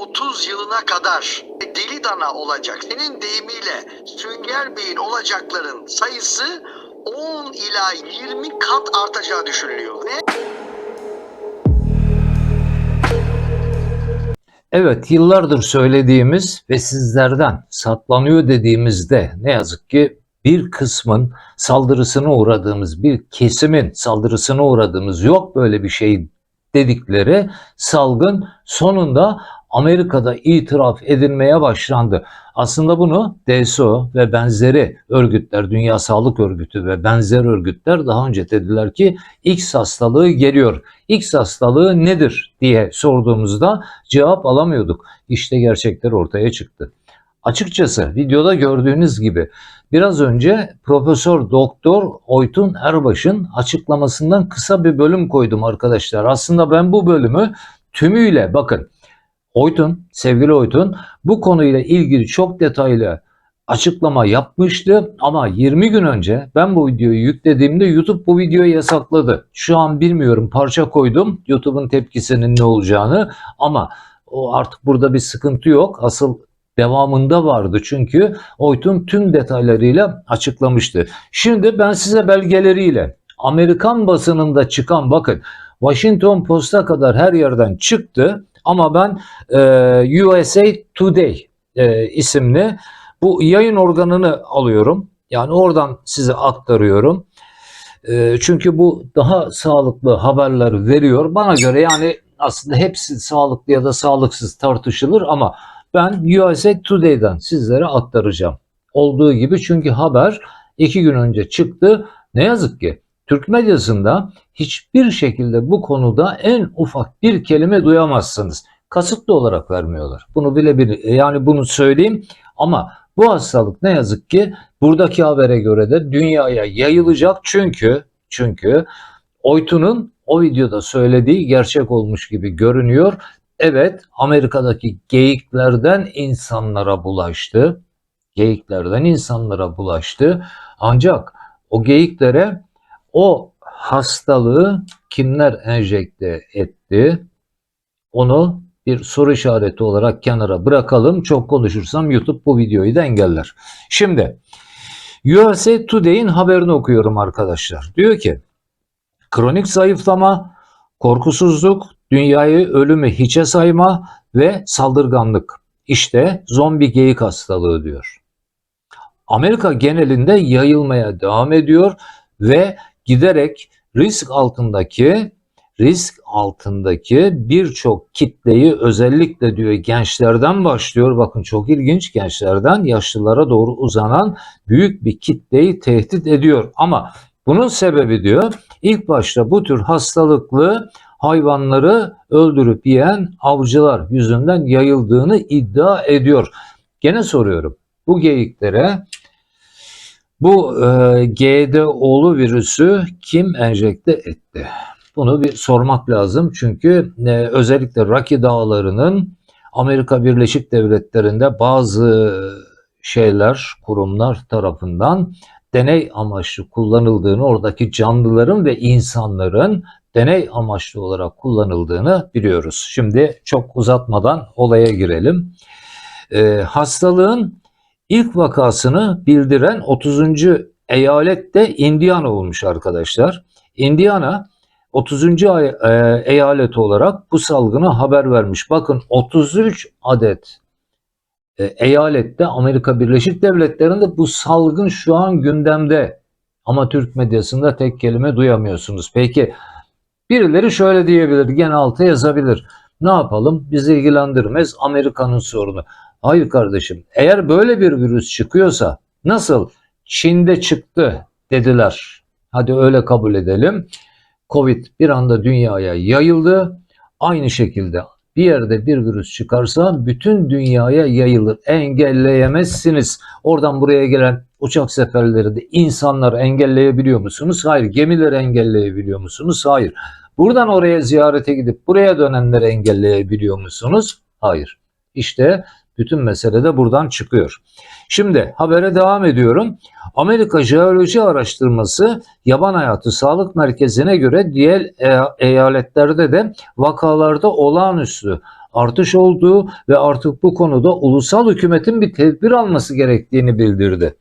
2030 yılına kadar deli dana olacak. Senin deyimiyle sünger beyin olacakların sayısı 10 ila 20 kat artacağı düşünülüyor. Ve Evet, yıllardır söylediğimiz ve sizlerden saklanıyor dediğimizde ne yazık ki bir kısmın saldırısına uğradığımız, bir kesimin saldırısına uğradığımız yok böyle bir şey dedikleri salgın sonunda Amerika'da itiraf edilmeye başlandı. Aslında bunu DSO ve benzeri örgütler, Dünya Sağlık Örgütü ve benzer örgütler daha önce dediler ki X hastalığı geliyor. X hastalığı nedir diye sorduğumuzda cevap alamıyorduk. İşte gerçekler ortaya çıktı. Açıkçası videoda gördüğünüz gibi biraz önce Profesör Doktor Oytun Erbaş'ın açıklamasından kısa bir bölüm koydum arkadaşlar. Aslında ben bu bölümü tümüyle bakın Oytun, sevgili Oytun bu konuyla ilgili çok detaylı açıklama yapmıştı ama 20 gün önce ben bu videoyu yüklediğimde YouTube bu videoyu yasakladı. Şu an bilmiyorum parça koydum YouTube'un tepkisinin ne olacağını ama o artık burada bir sıkıntı yok. Asıl devamında vardı çünkü Oytun tüm detaylarıyla açıklamıştı. Şimdi ben size belgeleriyle Amerikan basınında çıkan bakın Washington Post'a kadar her yerden çıktı ama ben e, USA Today e, isimli bu yayın organını alıyorum. Yani oradan size aktarıyorum. E, çünkü bu daha sağlıklı haberler veriyor. Bana göre yani aslında hepsi sağlıklı ya da sağlıksız tartışılır ama ben USA Today'den sizlere aktaracağım. Olduğu gibi çünkü haber iki gün önce çıktı. Ne yazık ki Türk medyasında hiçbir şekilde bu konuda en ufak bir kelime duyamazsınız. Kasıtlı olarak vermiyorlar. Bunu bilebilir. Yani bunu söyleyeyim ama bu hastalık ne yazık ki buradaki habere göre de dünyaya yayılacak çünkü çünkü Oytun'un o videoda söylediği gerçek olmuş gibi görünüyor. Evet Amerika'daki geyiklerden insanlara bulaştı. Geyiklerden insanlara bulaştı. Ancak o geyiklere o hastalığı kimler enjekte etti? Onu bir soru işareti olarak kenara bırakalım. Çok konuşursam YouTube bu videoyu da engeller. Şimdi USA Today'in haberini okuyorum arkadaşlar. Diyor ki kronik zayıflama, korkusuzluk, dünyayı ölümü hiçe sayma ve saldırganlık. İşte zombi geyik hastalığı diyor. Amerika genelinde yayılmaya devam ediyor ve giderek risk altındaki risk altındaki birçok kitleyi özellikle diyor gençlerden başlıyor. Bakın çok ilginç gençlerden yaşlılara doğru uzanan büyük bir kitleyi tehdit ediyor. Ama bunun sebebi diyor ilk başta bu tür hastalıklı hayvanları öldürüp yiyen avcılar yüzünden yayıldığını iddia ediyor. Gene soruyorum bu geyiklere bu e, GDO'lu virüsü kim enjekte etti? Bunu bir sormak lazım çünkü e, özellikle Rocky Dağları'nın Amerika Birleşik Devletleri'nde bazı şeyler, kurumlar tarafından deney amaçlı kullanıldığını, oradaki canlıların ve insanların deney amaçlı olarak kullanıldığını biliyoruz. Şimdi çok uzatmadan olaya girelim. E, hastalığın ilk vakasını bildiren 30. eyalet de Indiana olmuş arkadaşlar. Indiana 30. ay- e, eyalet olarak bu salgına haber vermiş. Bakın 33 adet e, eyalette Amerika Birleşik Devletleri'nde bu salgın şu an gündemde. Ama Türk medyasında tek kelime duyamıyorsunuz. Peki birileri şöyle diyebilir, gene alta yazabilir. Ne yapalım? Bizi ilgilendirmez Amerika'nın sorunu. Hayır kardeşim. Eğer böyle bir virüs çıkıyorsa nasıl Çin'de çıktı dediler. Hadi öyle kabul edelim. Covid bir anda dünyaya yayıldı. Aynı şekilde bir yerde bir virüs çıkarsa bütün dünyaya yayılır. Engelleyemezsiniz. Oradan buraya gelen uçak seferleri insanları engelleyebiliyor musunuz? Hayır. Gemileri engelleyebiliyor musunuz? Hayır. Buradan oraya ziyarete gidip buraya dönenleri engelleyebiliyor musunuz? Hayır. İşte bütün mesele de buradan çıkıyor. Şimdi habere devam ediyorum. Amerika Jeoloji Araştırması Yaban Hayatı Sağlık Merkezi'ne göre diğer e- eyaletlerde de vakalarda olağanüstü artış olduğu ve artık bu konuda ulusal hükümetin bir tedbir alması gerektiğini bildirdi.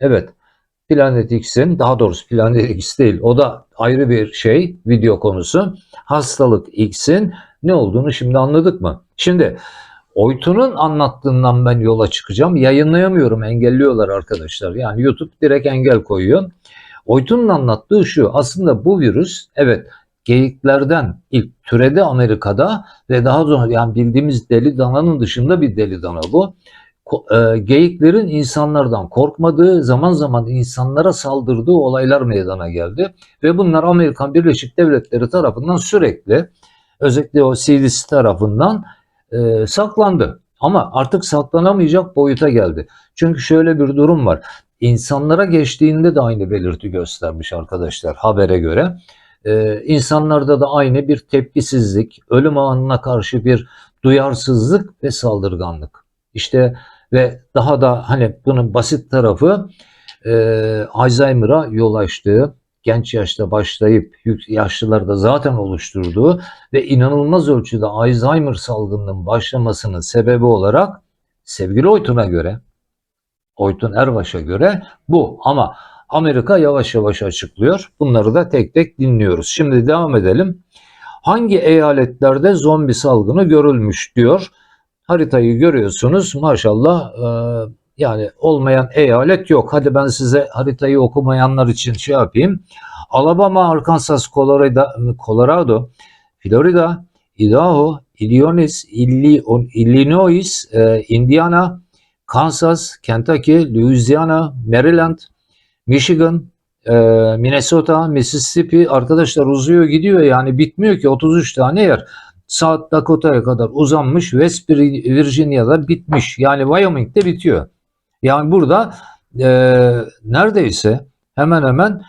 Evet, Planet X'in, daha doğrusu Planet X değil, o da ayrı bir şey, video konusu. Hastalık X'in ne olduğunu şimdi anladık mı? Şimdi Oytun'un anlattığından ben yola çıkacağım. Yayınlayamıyorum, engelliyorlar arkadaşlar. Yani YouTube direkt engel koyuyor. Oytun'un anlattığı şu, aslında bu virüs, evet geyiklerden ilk türedi Amerika'da ve daha sonra yani bildiğimiz deli dananın dışında bir deli dana bu. E, geyiklerin insanlardan korkmadığı, zaman zaman insanlara saldırdığı olaylar meydana geldi. Ve bunlar Amerikan Birleşik Devletleri tarafından sürekli, özellikle o CDC tarafından e, saklandı. Ama artık saklanamayacak boyuta geldi. Çünkü şöyle bir durum var. İnsanlara geçtiğinde de aynı belirti göstermiş arkadaşlar habere göre. Ee, insanlarda da aynı bir tepkisizlik, ölüm anına karşı bir duyarsızlık ve saldırganlık. İşte ve daha da hani bunun basit tarafı e, Alzheimer'a yol açtığı, genç yaşta başlayıp yaşlılarda zaten oluşturduğu ve inanılmaz ölçüde Alzheimer salgınının başlamasının sebebi olarak sevgili Oytun'a göre, Oytun Erbaş'a göre bu. Ama Amerika yavaş yavaş açıklıyor. Bunları da tek tek dinliyoruz. Şimdi devam edelim. Hangi eyaletlerde zombi salgını görülmüş diyor. Haritayı görüyorsunuz. Maşallah e, yani olmayan eyalet yok. Hadi ben size haritayı okumayanlar için şey yapayım. Alabama, Arkansas, Colorado, Colorado Florida, Idaho, Illinois, Illi- Illinois, e, Indiana, Kansas, Kentucky, Louisiana, Maryland, Michigan, e, Minnesota, Mississippi arkadaşlar uzuyor gidiyor yani bitmiyor ki 33 tane yer. South Dakota'ya kadar uzanmış West Virginia'da bitmiş yani Wyoming'de bitiyor. Yani burada e, neredeyse hemen hemen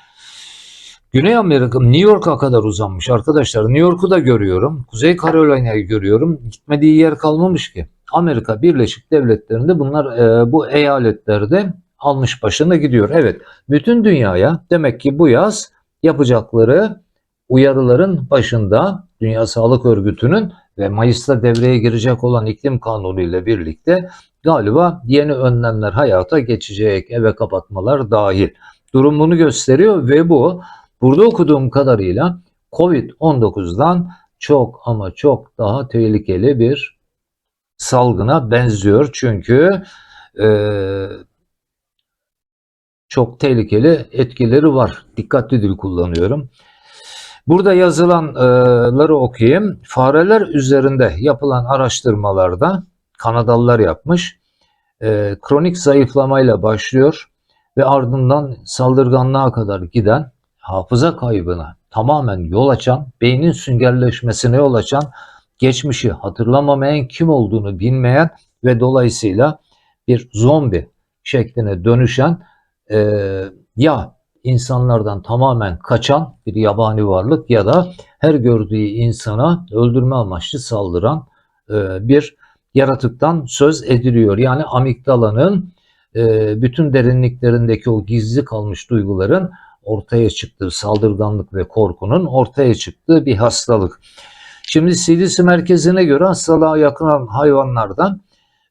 Güney Amerika, New York'a kadar uzanmış arkadaşlar. New York'u da görüyorum. Kuzey Carolina'yı görüyorum. Gitmediği yer kalmamış ki. Amerika Birleşik Devletleri'nde bunlar e, bu eyaletlerde almış başına gidiyor. Evet, bütün dünyaya demek ki bu yaz yapacakları uyarıların başında Dünya Sağlık Örgütü'nün ve Mayıs'ta devreye girecek olan iklim kanunu ile birlikte galiba yeni önlemler hayata geçecek. Eve kapatmalar dahil. Durum bunu gösteriyor ve bu burada okuduğum kadarıyla Covid-19'dan çok ama çok daha tehlikeli bir salgına benziyor. Çünkü eee çok tehlikeli etkileri var. Dikkatli dil kullanıyorum. Burada yazılanları okuyayım. Fareler üzerinde yapılan araştırmalarda Kanadalılar yapmış. E, kronik zayıflamayla başlıyor ve ardından saldırganlığa kadar giden hafıza kaybına tamamen yol açan, beynin süngerleşmesine yol açan, geçmişi hatırlamamayan, kim olduğunu bilmeyen ve dolayısıyla bir zombi şekline dönüşen e, ya insanlardan tamamen kaçan bir yabani varlık ya da her gördüğü insana öldürme amaçlı saldıran e, bir yaratıktan söz ediliyor. Yani amigdalanın e, bütün derinliklerindeki o gizli kalmış duyguların ortaya çıktığı saldırganlık ve korkunun ortaya çıktığı bir hastalık. Şimdi CDC merkezine göre hastalığa yakın hayvanlardan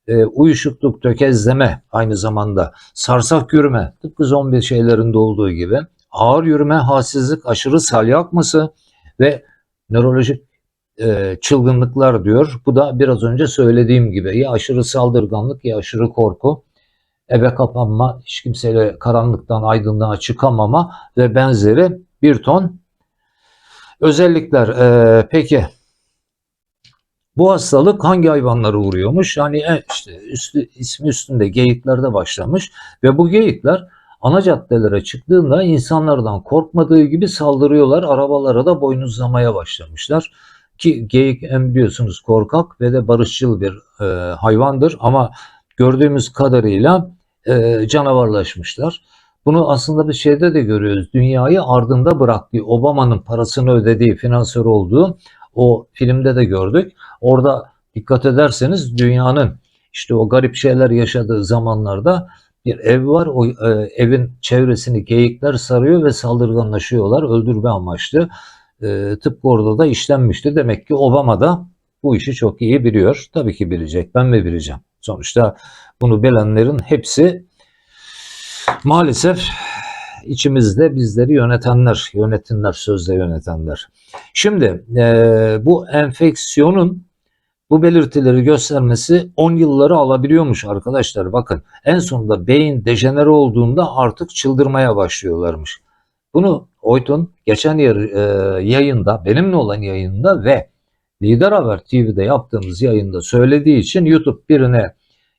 e, uyuşukluk, tökezleme aynı zamanda sarsak yürüme tıpkı zombi şeylerinde olduğu gibi ağır yürüme, halsizlik, aşırı salya akması ve nörolojik e, çılgınlıklar diyor. Bu da biraz önce söylediğim gibi ya aşırı saldırganlık ya aşırı korku, eve kapanma, hiç kimseyle karanlıktan aydınlığa çıkamama ve benzeri bir ton özellikler. E, peki bu hastalık hangi hayvanlara uğruyormuş? Yani e, işte üstü, ismi üstünde geyiklerde başlamış ve bu geyikler ana caddelere çıktığında insanlardan korkmadığı gibi saldırıyorlar. Arabalara da boynuzlamaya başlamışlar. Ki geyik hem biliyorsunuz korkak ve de barışçıl bir e, hayvandır ama gördüğümüz kadarıyla e, canavarlaşmışlar. Bunu aslında bir şeyde de görüyoruz. Dünyayı ardında bıraktığı, Obama'nın parasını ödediği, finansör olduğu o filmde de gördük. Orada dikkat ederseniz dünyanın işte o garip şeyler yaşadığı zamanlarda bir ev var. O e, evin çevresini geyikler sarıyor ve saldırganlaşıyorlar. Öldürme amaçlı. E, tıpkı orada da işlenmişti. Demek ki Obama da bu işi çok iyi biliyor. Tabii ki bilecek. Ben mi bileceğim? Sonuçta bunu bilenlerin hepsi maalesef içimizde bizleri yönetenler, yönetinler, sözde yönetenler. Şimdi eee, bu enfeksiyonun bu belirtileri göstermesi 10 yılları alabiliyormuş arkadaşlar. Bakın en sonunda beyin dejenere olduğunda artık çıldırmaya başlıyorlarmış. Bunu Oytun geçen yer, e, yayında, benimle olan yayında ve Lider Haber TV'de yaptığımız yayında söylediği için YouTube birine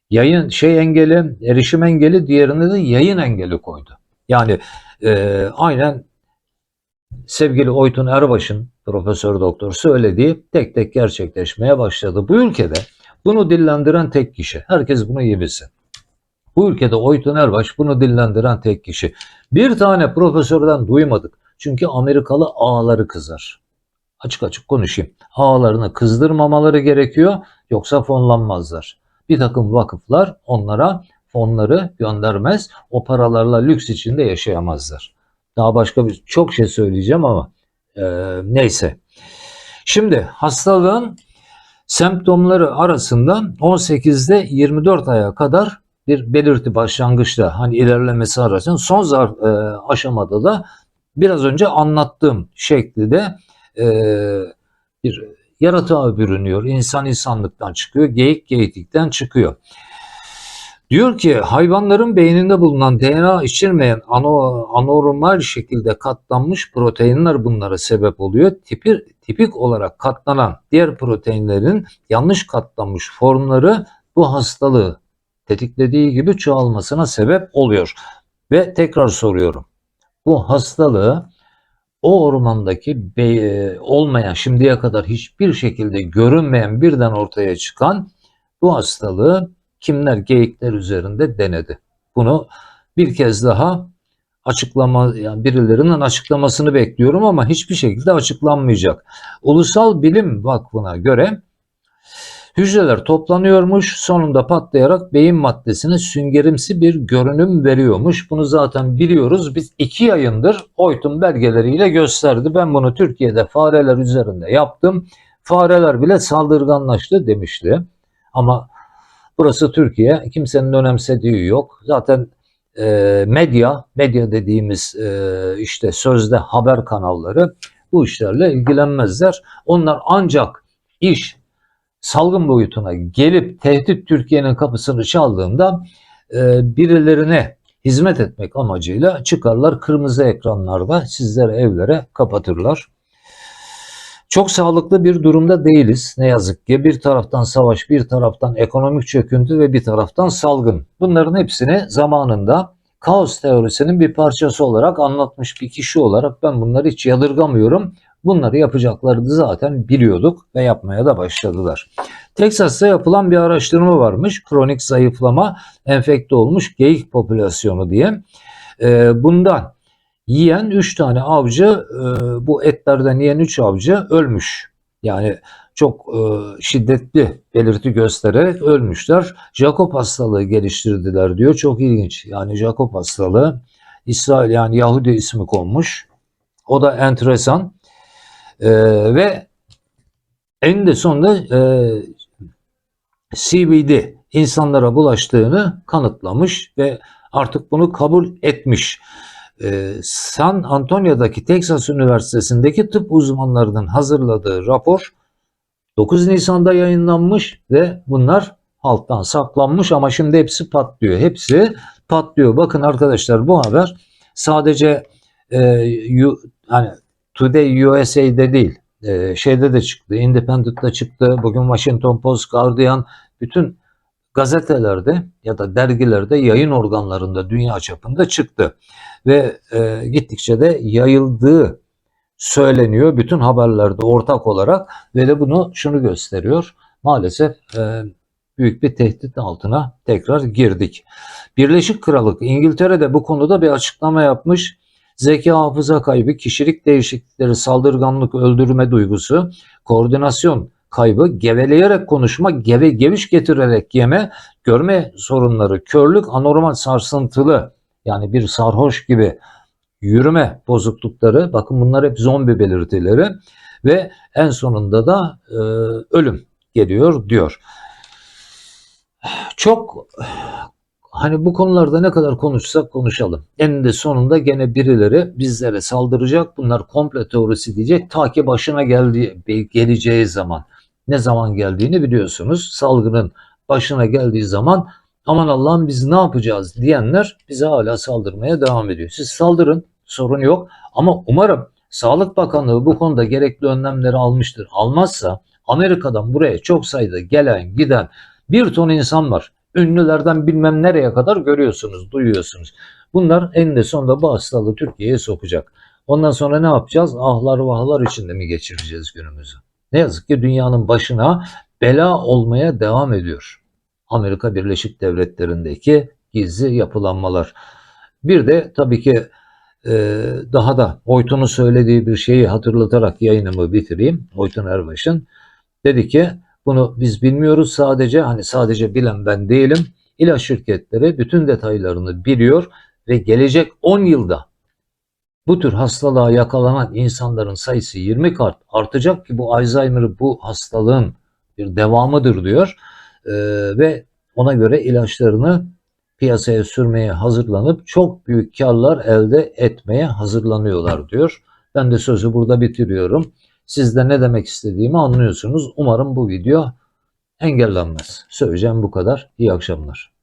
yayın şey engeli, erişim engeli, diğerine de yayın engeli koydu. Yani e, aynen sevgili Oytun Erbaş'ın Profesör Doktor söylediği tek tek gerçekleşmeye başladı. Bu ülkede bunu dillendiren tek kişi. Herkes bunu iyi bilsin. Bu ülkede Oytun Erbaş bunu dillendiren tek kişi. Bir tane profesörden duymadık. Çünkü Amerikalı ağları kızar. Açık açık konuşayım. Ağlarını kızdırmamaları gerekiyor yoksa fonlanmazlar. Bir takım vakıflar onlara fonları göndermez. O paralarla lüks içinde yaşayamazlar. Daha başka bir çok şey söyleyeceğim ama e, neyse. Şimdi hastalığın semptomları arasında 18'de 24 aya kadar bir belirti başlangıçta hani ilerlemesi arasında son zar, e, aşamada da biraz önce anlattığım şekilde e, bir yaratığa bürünüyor. İnsan insanlıktan çıkıyor, geyik geyiklikten çıkıyor. Diyor ki hayvanların beyninde bulunan DNA içermeyen ano, anormal şekilde katlanmış proteinler bunlara sebep oluyor. Tipi, tipik olarak katlanan diğer proteinlerin yanlış katlanmış formları bu hastalığı tetiklediği gibi çoğalmasına sebep oluyor. Ve tekrar soruyorum. Bu hastalığı o ormandaki be- olmayan şimdiye kadar hiçbir şekilde görünmeyen birden ortaya çıkan bu hastalığı kimler geyikler üzerinde denedi. Bunu bir kez daha açıklama yani birilerinin açıklamasını bekliyorum ama hiçbir şekilde açıklanmayacak. Ulusal Bilim Vakfı'na göre hücreler toplanıyormuş sonunda patlayarak beyin maddesine süngerimsi bir görünüm veriyormuş. Bunu zaten biliyoruz. Biz iki yayındır Oytun belgeleriyle gösterdi. Ben bunu Türkiye'de fareler üzerinde yaptım. Fareler bile saldırganlaştı demişti. Ama Burası Türkiye. Kimsenin önemsediği yok. Zaten e, medya, medya dediğimiz e, işte sözde haber kanalları bu işlerle ilgilenmezler. Onlar ancak iş salgın boyutuna gelip tehdit Türkiye'nin kapısını çaldığında e, birilerine hizmet etmek amacıyla çıkarlar kırmızı ekranlarda sizleri evlere kapatırlar. Çok sağlıklı bir durumda değiliz ne yazık ki. Bir taraftan savaş, bir taraftan ekonomik çöküntü ve bir taraftan salgın. Bunların hepsini zamanında kaos teorisinin bir parçası olarak anlatmış bir kişi olarak ben bunları hiç yadırgamıyorum. Bunları yapacaklarını zaten biliyorduk ve yapmaya da başladılar. Texas'ta yapılan bir araştırma varmış. Kronik zayıflama, enfekte olmuş geyik popülasyonu diye. Ee, bundan yiyen 3 tane avcı e, bu etlerden yiyen 3 avcı ölmüş. Yani çok e, şiddetli belirti göstererek ölmüşler. Jakob hastalığı geliştirdiler diyor. Çok ilginç. Yani Jakob hastalığı İsrail yani Yahudi ismi konmuş. O da enteresan. E, ve en de sonunda CBD insanlara bulaştığını kanıtlamış ve artık bunu kabul etmiş. Ee, San Antonio'daki Texas Üniversitesi'ndeki tıp uzmanlarının hazırladığı rapor 9 Nisan'da yayınlanmış ve bunlar halktan saklanmış ama şimdi hepsi patlıyor. Hepsi patlıyor. Bakın arkadaşlar bu haber sadece e, you, hani Today USA'de değil e, şeyde de çıktı. Independent'da çıktı. Bugün Washington Post, Guardian bütün gazetelerde ya da dergilerde yayın organlarında dünya çapında çıktı ve e, gittikçe de yayıldığı söyleniyor bütün haberlerde ortak olarak ve de bunu şunu gösteriyor. Maalesef e, büyük bir tehdit altına tekrar girdik. Birleşik Krallık İngiltere'de bu konuda bir açıklama yapmış. Zeka hafıza kaybı, kişilik değişiklikleri, saldırganlık, öldürme duygusu, koordinasyon kaybı, geveleyerek konuşma, geve, geviş getirerek yeme, görme sorunları, körlük, anormal sarsıntılı yani bir sarhoş gibi yürüme bozuklukları bakın bunlar hep zombi belirtileri ve en sonunda da e, ölüm geliyor diyor. Çok hani bu konularda ne kadar konuşsak konuşalım. Eninde sonunda gene birileri bizlere saldıracak. Bunlar komple teorisi diyecek. Ta ki başına geldiği, geleceği zaman. Ne zaman geldiğini biliyorsunuz. Salgının başına geldiği zaman aman Allah'ım biz ne yapacağız diyenler bize hala saldırmaya devam ediyor. Siz saldırın sorun yok ama umarım Sağlık Bakanlığı bu konuda gerekli önlemleri almıştır. Almazsa Amerika'dan buraya çok sayıda gelen giden bir ton insan var. Ünlülerden bilmem nereye kadar görüyorsunuz, duyuyorsunuz. Bunlar eninde sonunda bu hastalığı Türkiye'ye sokacak. Ondan sonra ne yapacağız? Ahlar vahlar içinde mi geçireceğiz günümüzü? Ne yazık ki dünyanın başına bela olmaya devam ediyor. Amerika Birleşik Devletleri'ndeki gizli yapılanmalar. Bir de tabii ki e, daha da Oytun'un söylediği bir şeyi hatırlatarak yayınımı bitireyim. Oytun Erbaş'ın dedi ki bunu biz bilmiyoruz sadece hani sadece bilen ben değilim. İlaç şirketleri bütün detaylarını biliyor ve gelecek 10 yılda bu tür hastalığa yakalanan insanların sayısı 20 kat artacak ki bu Alzheimer bu hastalığın bir devamıdır diyor. Ee, ve ona göre ilaçlarını piyasaya sürmeye hazırlanıp çok büyük karlar elde etmeye hazırlanıyorlar diyor. Ben de sözü burada bitiriyorum. Siz de ne demek istediğimi anlıyorsunuz. Umarım bu video engellenmez. Söyleyeceğim bu kadar. İyi akşamlar.